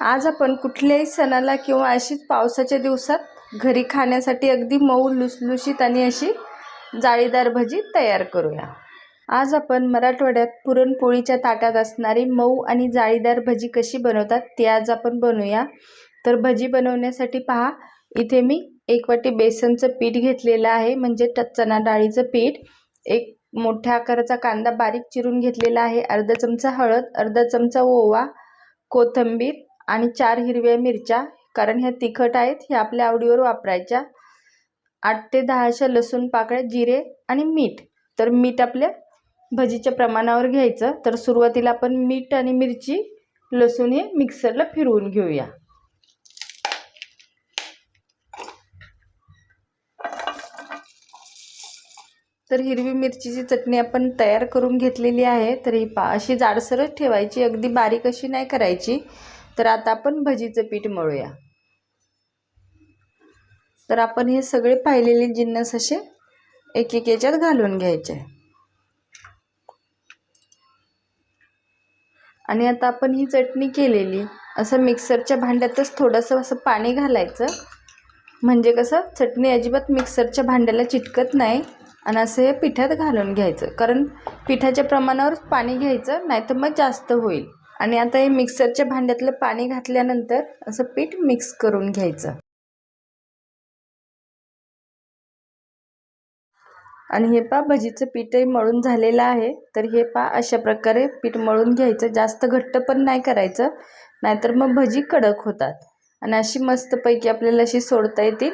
आज आपण कुठल्याही सणाला किंवा अशीच पावसाच्या दिवसात घरी खाण्यासाठी अगदी मऊ लुसलुशीत आणि अशी जाळीदार भजी तयार करूया. आज आपण मराठवाड्यात पुरणपोळीच्या ताटात असणारी मऊ आणि जाळीदार भजी कशी बनवतात ती आज आपण बनवूया. तर भजी बनवण्यासाठी पहा इथे मी एक वाटी बेसनचं पीठ घेतलेलं आहे म्हणजे ट चणा डाळीचं पीठ. एक मोठ्या आकाराचा कांदा बारीक चिरून घेतलेला आहे अर्धा चमचा हळद अर्धा चमचा ओवा कोथिंबीर आणि चार हिरव्या मिरच्या कारण ह्या तिखट आहेत ह्या आपल्या आवडीवर वापरायच्या. आठ ते दहा अशा लसूण पाकळ्या जिरे आणि मीठ. तर मीठ आपल्या भजीच्या प्रमाणावर घ्यायचं. तर सुरुवातीला आपण मीठ आणि मिरची लसूण हे मिक्सरला फिरवून घेऊया. तर हिरवी मिरचीची चटणी आपण तयार करून घेतलेली आहे. तर ही पा अशी जाडसरच ठेवायची. अगदी बारीक अशी नाही करायची. तर आता आपण भजीचं पीठ मळूया. तर आपण हे सगळे पाहिलेले जिन्नस असे एक एक याच्यात घालून घ्यायचे. आणि आता आपण ही चटणी केलेली असं मिक्सरच्या भांड्यातच थोडंसं असं पाणी घालायचं. म्हणजे कसं चटणी अजिबात मिक्सरच्या भांड्याला चिटकत नाही आणि असं हे पिठात घालून घ्यायचं. कारण पिठाच्या प्रमाणावरच पाणी घ्यायचं नाही तर मग जास्त होईल. आणि आता हे मिक्सरच्या भांड्यातलं पाणी घातल्यानंतर असं पीठ मिक्स करून घ्यायचं. आणि हे पा भजीचं पीठही मळून झालेलं आहे. तर हे पा अशा प्रकारे पीठ मळून घ्यायचं. जास्त घट्ट पण नाही करायचं नाहीतर मग भजी कडक होतात. आणि अशी मस्तपैकी आपल्याला अशी सोडता येतील.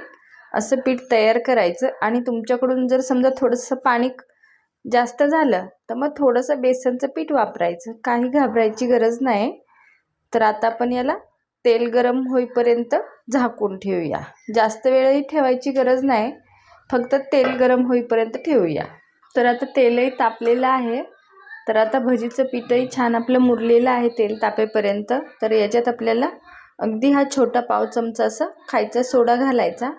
असं पीठ तयार करायचं. आणि तुमच्याकडून जर समजा थोडंसं पाणी जास्त झालं तर मग थोडंसं बेसनचं पीठ वापरायचं. काही घाबरायची गरज नाही. तर आता आपण याला तेल गरम होईपर्यंत झाकून ठेवूया. जास्त वेळही ठेवायची गरज नाही. फक्त तेल गरम होईपर्यंत ठेवूया. तर आता तेलही तापलेलं आहे. तर आता भजीचं पीठही छान आपलं मुरलेलं आहे तेल तापेपर्यंत. तर याच्यात आपल्याला अगदी हा छोटा पाव चमचा असा खायचा सोडा घालायचा.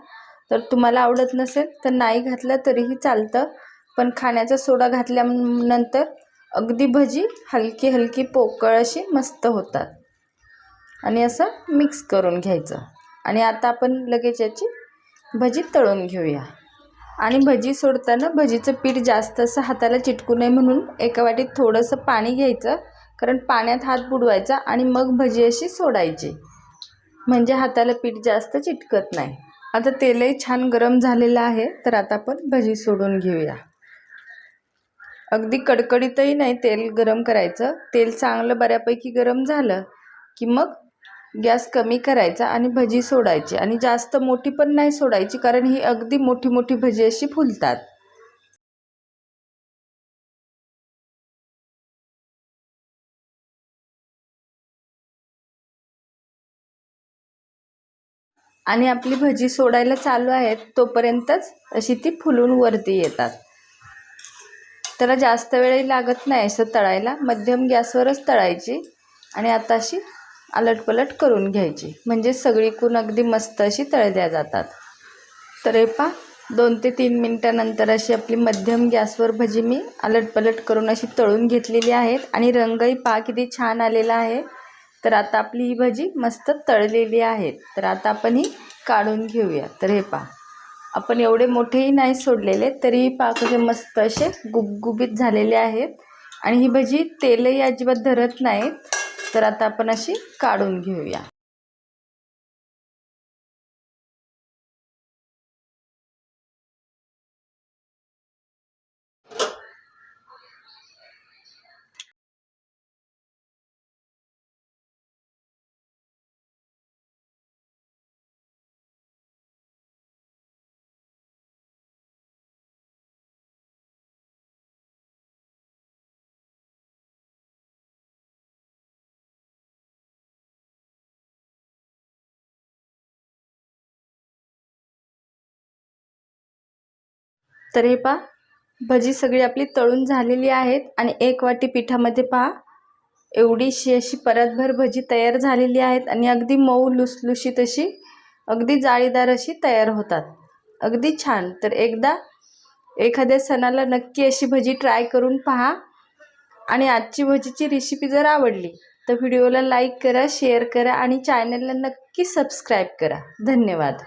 तर तुम्हाला आवडत नसेल तर नाही घातलं तरीही चालतं. पण खाण्याचा सोडा घातल्यानंतर अगदी भजी हलकी हलकी पोकळ अशी मस्त होतात. आणि असं मिक्स करून घ्यायचं. आणि आता आपण लगेच याची भजी तळून घेऊया. आणि भजी सोडताना भजीचं पीठ जास्त असं हाताला चिटकू नये म्हणून एका वाटीत थोडंसं पाणी घ्यायचं. कारण पाण्यात हात बुडवायचा आणि मग भजी अशी सोडायची. म्हणजे हाताला पीठ जास्त चिटकत नाही. आता तेलही छान गरम झालेलं आहे तर आता आपण भजी सोडून घेऊया. अगदी कडकडीतही नाही तेल गरम करायचं. तेल चांगलं बऱ्यापैकी गरम झालं की मग गॅस कमी करायचा आणि भजी सोडायची. आणि जास्त मोठी पण नाही सोडायची कारण ही अगदी मोठी मोठी भजी अशी फुलतात. आणि आपली भजी सोडायला चालू आहेत तोपर्यंतच अशी ती फुलून वरती येतात. त्याला जास्त वेळही लागत नाही असं तळायला. मध्यम गॅसवरच तळायची आणि आता अशी आलटपलट करून घ्यायची. म्हणजे सगळीकून अगदी मस्त अशी तळल्या जातात. तर हे पा दोन ते तीन मिनटानंतर अशी आपली मध्यम गॅसवर भजी मी आलटपलट करून अशी तळून घेतलेली आहेत. आणि रंगही पा किती छान आलेला आहे. तर आता आपली ही भजी मस्त तळलेली आहेत तर आता आपण ही काढून घेऊया. तर हे पा आपण एवढे मोठेही नाही सोडलेले तरीही पाक कसे मस्त असे गुबगुबीत झालेले आहेत. आणि ही भजी तेलही अजिबात धरत नाहीत. तर आता आपण अशी काढून घेऊया. तर हे पहा भजी सगळी आपली तळून झालेली आहेत आणि एक वाटी पिठामध्ये पहा एवढीशी अशी परतभर भजी तयार झालेली आहेत आणि अगदी मऊ लुसलुशीत अशी अगदी जाळीदार अशी तयार होतात. अगदी छान. तर एकदा एखाद्या सणाला नक्की अशी भजी ट्राय करून पहा आणि आजची भजीची रेसिपी जर आवडली तर व्हिडिओला लाईक करा शेअर करा आणि चॅनलला नक्की सबस्क्राईब करा. धन्यवाद.